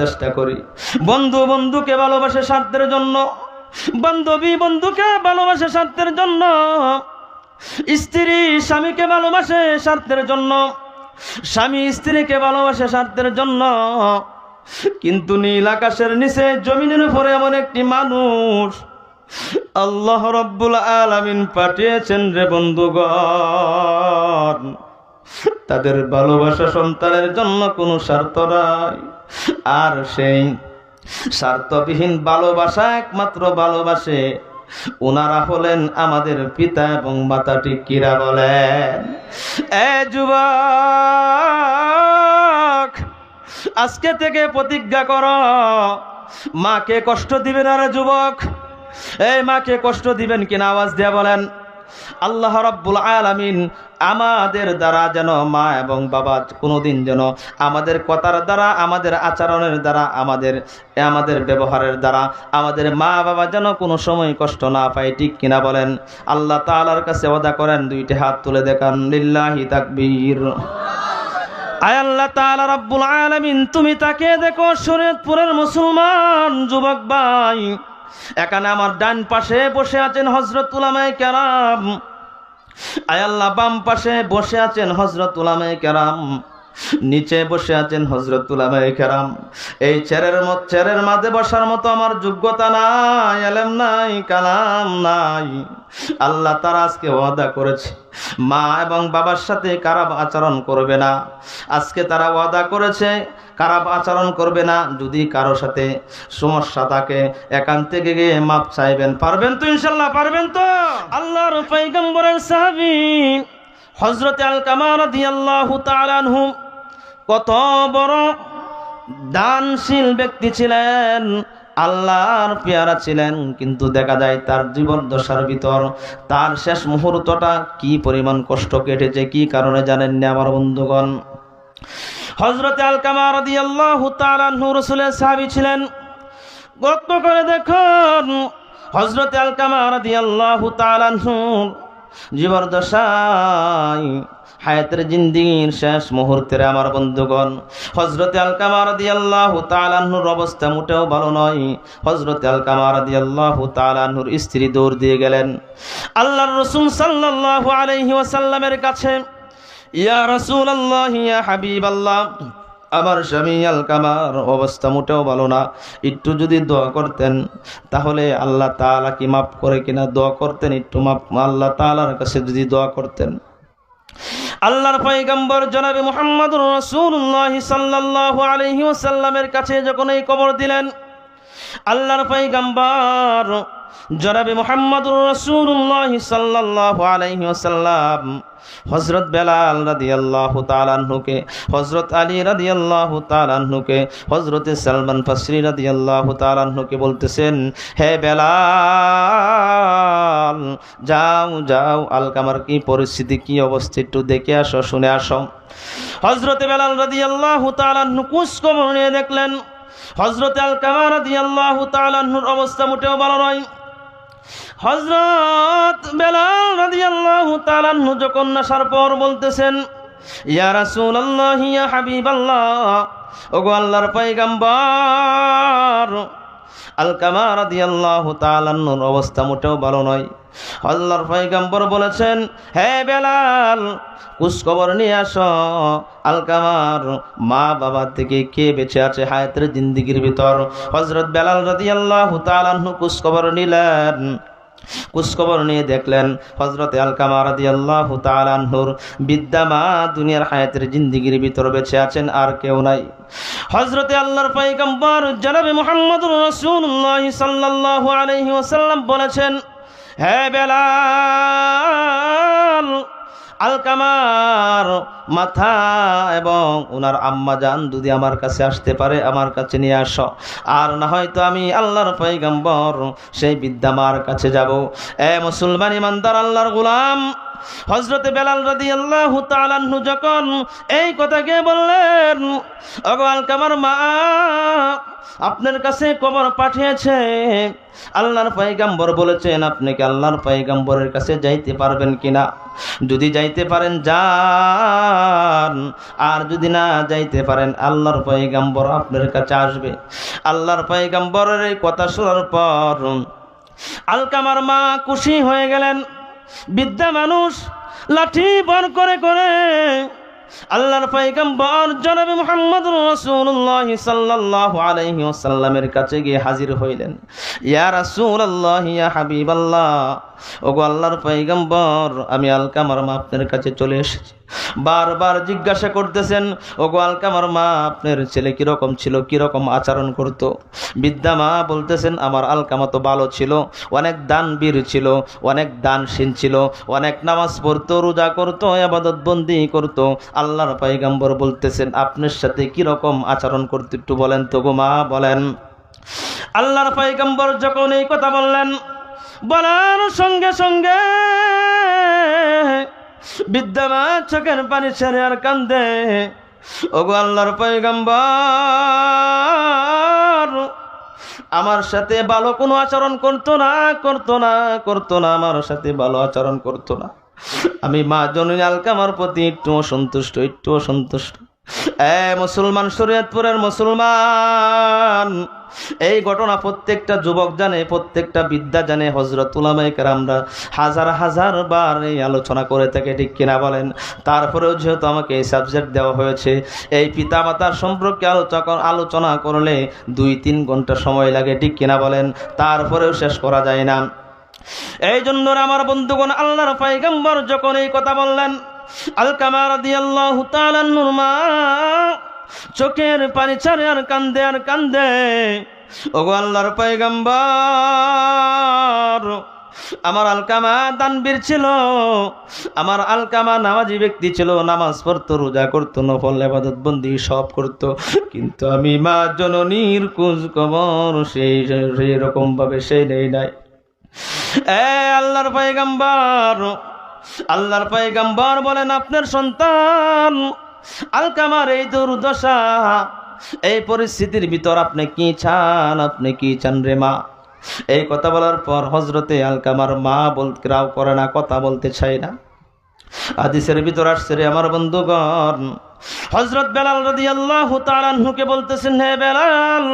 চেষ্টা করি। বন্ধু বন্ধুকে ভালোবাসে স্বার্থের জন্য, বান্ধবী বন্ধুকে ভালোবাসে স্বার্থের জন্য, স্ত্রী স্বামীকে ভালোবাসে স্বার্থের জন্য, স্বামী স্ত্রীকে ভালোবাসে স্বার্থের জন্য। কিন্তু নীল আকাশের নিচে জমিনের উপরে এমন একটি মানুষ আল্লাহ রব্বুল আলামিন পাঠিয়েছেন রে বন্ধুগণ। তাদের ভালোবাসা সন্তানের জন্য কোনো স্বার্থ নাই। আর সেই স্বার্থবিহীন ভালোবাসা একমাত্র ভালোবাসে ওনারা হলেন আমাদের পিতা এবং মাতা টিকিরা বলেন, এ যুবক, আজকে থেকে প্রতিজ্ঞা কর, মাকে কষ্ট দিবেন আর যুবক। এই মাকে কষ্ট দিবেন কিনা? আওয়াজ দিয়ে বলেন আল্লাহ রাব্বুল আলামিন আমাদের দ্বারা যেন মা এবং বাবা কোনোদিন যেন আমাদের কথার দ্বারা, আমাদের আচরণের দ্বারা, আমাদের আমাদের ব্যবহারের দ্বারা, আমাদের মা বাবা যেন কোনো সময় কষ্ট না পায়, ঠিক কিনা বলেন? আল্লাহ তাআলার কাছে ওয়াদা করেন, দুইটি হাত তুলে দেখান, লিল্লাহি তাকবীর। আয় আল্লাহ তাআলা রাব্বুল আলামিন, তুমি তাকে দেখো, শরীয়তপুরের মুসলমান যুবক ভাই। এখানে আমার ডান পাশে বসে আছেন হজরত কেরাম। আয়াল্লা বাম পাশে বসে আছেন হজরত কেরাম। নিচে বসে আছেন হজরত কেরাম। এই চেরের চেরের মাঝে বসার মতো আমার যোগ্যতা নাই এলেম নাই, কালাম নাই। আল্লাহ তারা আজকে ওয়াদা করেছে। মা এবং বাবার সাথে খারাপ আচরণ করবে না। আজকে তারা ওয়াদা করেছে, খারাপ আচরণ করবে না। যদি কারও সাথে সমস্যা থাকে একান থেকে গিয়ে মাপ চাইবেন। পারবেন তো ইনশাল্লাহ, পারবেন তো? আল্লাহর পৈগম্বরের সাহাবী হজরত আল কামার কত বড় দানশীল ব্যক্তি ছিলেন, আল্লাহর পেয়ারা ছিলেন, কিন্তু দেখা যায় তার জীবন দশার ভিতর, তার শেষ মুহূর্তটা কি পরিমাণ কষ্ট কেটেছে, কি কারণে জানেন না আমার বন্ধুগণ? হজরতে আল কামার রাদিয়াল্লাহু তাআলা আনহু রাসূলের সাহাবী ছিলেন। গত করে দেখুন হজরত আল কামার রাদিয়াল্লাহু তাআলা আনহু জীবন দশায়, হায়াতের জিন্দিগির শেষ মুহূর্তের আমার বন্ধুগণ হজরতে আল কামার দিয়াল্লাহু তালাহুর অবস্থা মোটেও ভালো নয়। হজরতে আল কামার দিয়াল্লাহু তালাহুর স্ত্রী দৌড় দিয়ে গেলেন। আল্লাহর রসুল সাল্লাল্লাহু আলাইহি ওয়াসাল্লামের কাছে, ইয়া রসুল আল্লাহ ইয়া হাবিব আল্লাহ আমার স্বামী আল কামার অবস্থা মোটেও ভালো না। একটু যদি দোয়া করতেন, তাহলে আল্লাহ তাআলা কি মাফ করে কিনা? দোয়া করতেন একটু মাফ। আল্লাহ তাআলার কাছে যদি দোয়া করতেন। আল্লাহর পয়গম্বর জনাবে মুহাম্মদুর রাসূলুল্লাহ সাল্লাল্লাহু আলাইহি ওয়াসাল্লামের কাছে যখন এই কবর দিলেন, আল্লাহর পয়গম্বর জনাবে মুহাম্মদুর রাসূলুল্লাহ সাল্লাল্লাহু আলাইহি ওয়াসাল্লাম, হযরত বেলাল রাদিয়াল্লাহু তাআলা আনহুকে, হযরত আলী রাদিয়াল্লাহু তাআলা আনহুকে, হযরত সালমান ফাসরি রাদিয়াল্লাহু তাআলা আনহুকে বলতেছেন, হে বেলাল, যাও যাও, আলকামার কি পরিস্থিতি, কি অবস্থা, একটু দেখে আসো, শুনে আসো। হযরত বেলাল রাদিয়াল্লাহু তাআলা আনহু কুস কবর নিয়ে দেখলেন, হযরত আলকামা রাদিয়াল্লাহু তাআলা আনহুর অবস্থা মোটেও ভালো নয়। হজরত বেলাল রাদিয়াল্লাহু তাআলা যখন নাসার পর বলতেছেন, ইয়া রাসূলুল্লাহ, ইয়া হাবিবাল্লাহ, ওগো আল্লাহর পয়গম্বর, আলকামা রাদিয়াল্লাহু তাআলা আনহুর অবস্থা মোটেও ভালো নয়। আল্লাহর পয়গম্বর বলেছেন, হে বেলাল কুসখবর নিয়ে আস। আলকামার মা বাবা থেকে কে বেঁচে আছে হায়াতের জিন্দিগির ভিতর? হজরত বেলাল রাদিয়াল্লাহু তাআলা কুসখবর নিলেন। কুসখবর নিয়ে দেখলেন হজরত আলকামা রাদিয়াল্লাহু আল্লাহ আনহুর বিদ্যা মা দুনিয়ার হায়াতের জিন্দিগির ভিতর বেঁচে আছেন আর কেউ নাই। হজরতে আল্লাহর পয়গম্বর জনাবে মুহাম্মদুর রাসূলুল্লাহ সাল্লাহ আলহি ওসাল্লাম বলেছেন, হে বেলাল আলকামার মাথা এবং ওনার আম্মা যান যদি আমার কাছে আসতে পারে, আমার কাছে নিয়ে আসো। আর না হয়তো আমি আল্লাহর পৈগম্বর সেই বিদ্যামার কাছে যাব। এ মুসলমান ইমানদার, আল্লাহর গুলাম। হজরতে বেলাল রাদি আল্লাহ তালাহু যখন এই কথাকে বললেন, ওগো আলকামার মা, আপনার কাছে কবর পাঠিয়েছে। আল্লাহর পাইগাম্বর বলেছেন, আপনি কি আল্লাহর পাইগাম্বরের কাছে যাইতে পারবেন কিনা যদি যাইতে পারেন, যান। আর যদি না যাইতে পারেন, আল্লাহর পাইগাম্বর আপনার কাছে আসবে। আল্লাহর পাইগাম্বরের এই কথা শোনার পর আলকামার মা খুশি হয়ে গেলেন। বিদ্যা মানুষ লাঠি বন করে করে আল্লাহর পাইগাম্বর জনাবে মুহাম্মদ রাসূলুল্লাহ সাল্লাল্লাহু আলাইহি ওয়াসাল্লামের কাছে গিয়ে হাজির হইলেন। ইয়া রাসূলুল্লাহ, ইয়া হাবিবাল্লাহ, ওগো আল্লাহর পাইগাম্বর আমি আলকামার মা আপনার কাছে চলে এসেছি। বারবার জিজ্ঞাসা করতেছেন, ওগো আলকামার মা আপনার ছেলে কীরকম ছিল, কীরকম আচরণ করতো? বিদ্যা মা বলতেছেন, আমার আলকামা তো ভালো ছিল, অনেক দানবীর ছিল, অনেক দানশীল ছিল, অনেক নামাজ পড়তো, রোজা করতো আবাদত বন্দি করতো আল্লাহর পাইগাম্বর বলতেছেন, আপনার সাথে কীরকম আচরণ করতে একটু বলেন তো গো মা, বলেন। আল্লাহর পাইগাম্বর যখন এই কথা বললেন, বলার সঙ্গে সঙ্গে বিদ্যামা চোখের পানি ছেড়ে আর কান্দে। ওগো আল্লাহর পয়গম্বর, আমার সাথে ভালো কোনো আচরণ করতো না করতো না করতো না, আমার সাথে ভালো আচরণ করতো না। আমি মা জননী আলকামার প্রতি একটু অসন্তুষ্ট একটু অসন্তুষ্ট। এ মুসলমান শরীয়তপুরের মুসলমান, এই ঘটনা প্রত্যেকটা যুবক জানে, প্রত্যেকটা বিদ্যা জানে হজরত উলামাইকার আমরা হাজার হাজার বার এই আলোচনা করে থাকে, ঠিক কিনা বলেন? তারপরেও যেহেতু আমাকে এই সাবজেক্ট দেওয়া হয়েছে, এই পিতামাতার সম্পর্কে আলোচনা আলোচনা করলে দুই তিন ঘণ্টা সময় লাগে, ঠিক কিনা বলেন? তারপরেও শেষ করা যায় না। এই জন্য আমার বন্ধুগণ, আল্লাহর পাইগাম্বর যখন এই কথা বললেন তাআলা নূর মা চোখের পানি ছাড়ে আর কান্দে আর কান্দে, ওগো আল্লাহর পাইগাম্বর, আমার আলকামা দানবীর ছিল, আমার আলকামা নামাজি ব্যক্তি ছিল, নামাজ পড়তো, রোজা করতো, নফল আবাদত বন্দি, সব করতো। কিন্তু আমি মা জননীর খোঁজ খবর সেই সেই রকম ভাবে সেই নেই নাই। এ আল্লাহর পাইগাম্বর আল্লাহর পাইগাম্বর বলেন আপনার সন্তান আলকামার এই দুর্দশা, এই পরিস্থিতির ভিতর আপনি কি চান, আপনি কি চান রে মা? এই কথা বলার পর হজরতে আলকামার মা বলতে রাও করে না, কথা বলতে চাই না। আদিসের ভিতর আসছে রে আমার বন্ধুগণ হজরত বেলাল রদি আল্লাহ তালাহুকে বলতেছেন, হে বেলাল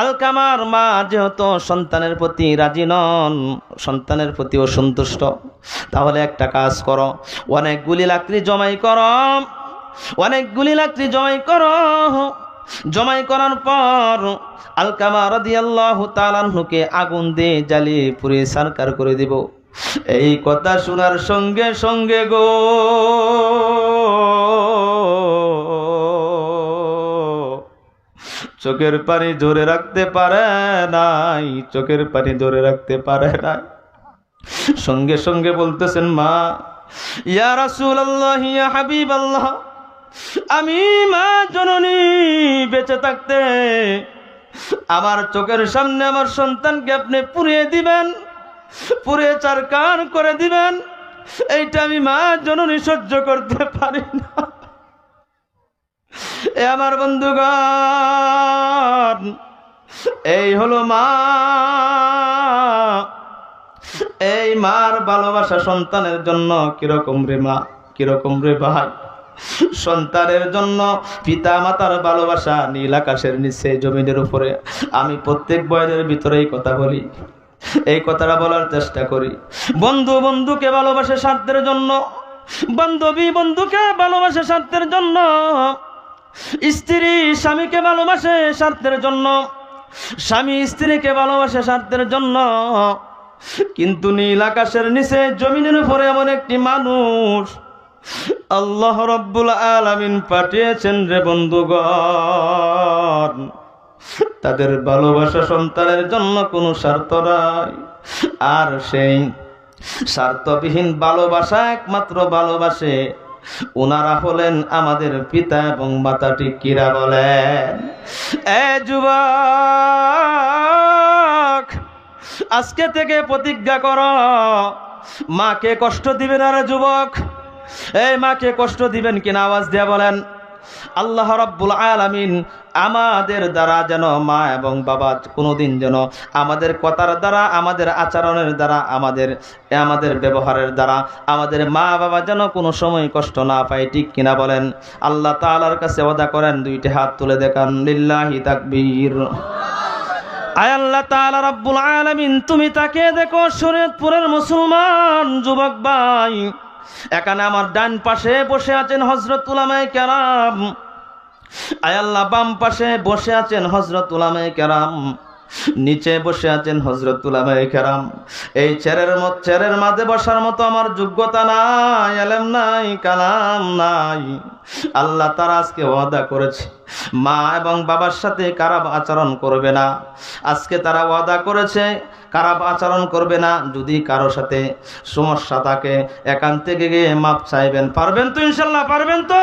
আলকামার মা যেহেতু সন্তানের প্রতি রাজি নন, সন্তানের প্রতি অসন্তুষ্ট তাহলে একটা কাজ করো অনেকগুলি লাকড়ি জমাই করো অনেকগুলি লাকড়ি জমাই করো। জমাই করার পর আলকামা রাদিয়াল্লাহু তাআলাহুকে আগুন দিয়ে জ্বালিয়ে পুড়ে সারকার করে দিব। এই কথা শোনার সঙ্গে সঙ্গে গো চোখের পানি ধরে রাখতে পারে নাই। চোখের পানি ধরে রাখতে পারে নাই। সঙ্গে সঙ্গে বলতেছেন, মা, ইয়া রাসূলুল্লাহ, ইয়া হাবিবাল্লাহ, আমি মা জননী বেঁচে থাকতে আমার চোখের সামনে আমার সন্তানকে আপনি পুড়িয়ে দিবেন, পুড়িয়ে চারকান করে দিবেন। এইটা আমি মা জননী সহ্য করতে পারি না। এ আমার বন্ধুগণ, এই হলো মা, এই মার ভালোবাসা সন্তানের জন্য কীরকম রে মা, কীরকম রে ভাই? সন্তানের জন্য পিতা মাতার ভালোবাসা নীল আকাশের নিচে জমিনের উপরে। আমি প্রত্যেক বয়সের ভিতরে এই কথা বলি, এই কথাটা বলার চেষ্টা করি। বন্ধু বন্ধুকে ভালোবাসে স্বার্থের জন্য, বান্ধবী বন্ধুকে ভালোবাসে স্বার্থের জন্য। স্ত্রী স্বামীকে ভালোবাসে স্বার্থের জন্য। স্বামী স্ত্রীকে ভালোবাসে স্বার্থের জন্য। কিন্তু নীল আকাশের নিচে জমিনের উপরে এমন একটি মানুষ আল্লাহ রব্বুল আলামিন পাঠিয়েছেন রে বন্ধুগণ। তাদের ভালোবাসা সন্তানের জন্য কোনো স্বার্থ নাই। আর সেই স্বার্থবিহীন ভালোবাসা একমাত্র ভালোবাসে ওনারা হলেন আমাদের পিতা এবং মাতাটি কিরা বলেন এ যুবক, আজকে থেকে প্রতিজ্ঞা কর, মাকে কষ্ট দিবেন আর যুবক? এই মাকে কষ্ট দিবেন কিনা আওয়াজ দিয়া বলেন। আল্লাহ রাব্বুল আলামিন আমাদের দ্বারা যেন মা এবং বাবা কোনোদিন যেন আমাদের কথার দ্বারা, আমাদের আচরণের দ্বারা, আমাদের আমাদের ব্যবহারের দ্বারা, আমাদের মা বাবা যেন কোনো সময় কষ্ট না পায়, ঠিক কিনা বলেন? আল্লাহ তাআলার কাছে ওয়াদা করেন, দুইটি হাত তুলে দেখান, লিল্লাহি তাকবীর। আয় আল্লাহ তাআলা রাব্বুল আলামিন, তুমি তাকে দেখো, শরীয়তপুরের মুসলমান যুবক ভাই। এখানে আমার ডান পাশে বসে আছেন হজরত উলামায়ে কেরাম। আয় আল্লাহ, বাম পাশে বসে আছেন হজরত কেরাম। নিচে বসে আছেন হজরত কেরাম। এই চেরের চেরের মাঝে বসার মতো আমার যোগ্যতা নাই এলেম নাই, কালাম নাই। আল্লাহ তারা আজকে ওয়াদা করেছে, মা এবং বাবার সাথে খারাপ আচরণ করবে না। আজকে তারা ওয়াদা করেছে, খারাপ আচরণ করবে না, যদি কারও সাথে সমস্যা থাকে একান্তে গিয়ে মাপ চাইবেন। পারবেন তো ইনশাল্লাহ, পারবেন তো?